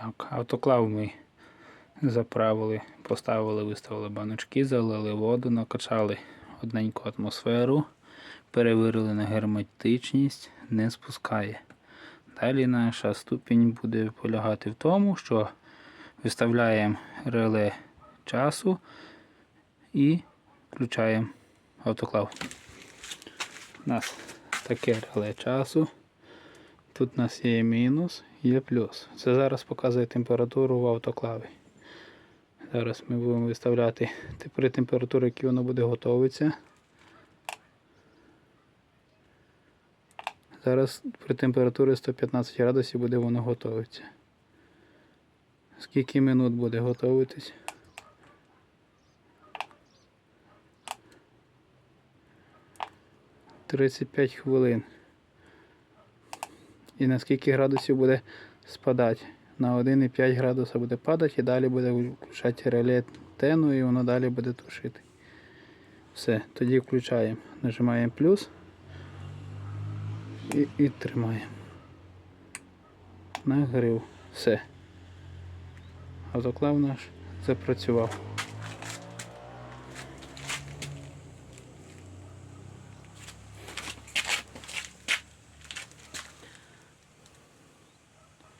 Так, автоклав ми заправили, поставили, виставили баночки, залили воду, накачали одненьку атмосферу, перевірили на герметичність, не спускає. Далі наша ступінь буде полягати в тому, що виставляємо реле часу і включаємо автоклав. У нас таке реле часу. Тут у нас є мінус, є плюс. Це зараз показує температуру в автоклаві. Зараз ми будемо виставляти при температурі, які воно буде готуватися. Зараз при температурі 115 градусів буде воно готуватися. Скільки минут буде готуватись? Тридцять п'ять хвилин. І на скільки градусів буде спадати? На 1,5 градуса буде падати і далі буде включати реле тену і воно далі буде тушити. Все, тоді включаємо. Нажимаємо плюс і, і тримаємо. Нагрів. Все. Автоклав наш запрацював.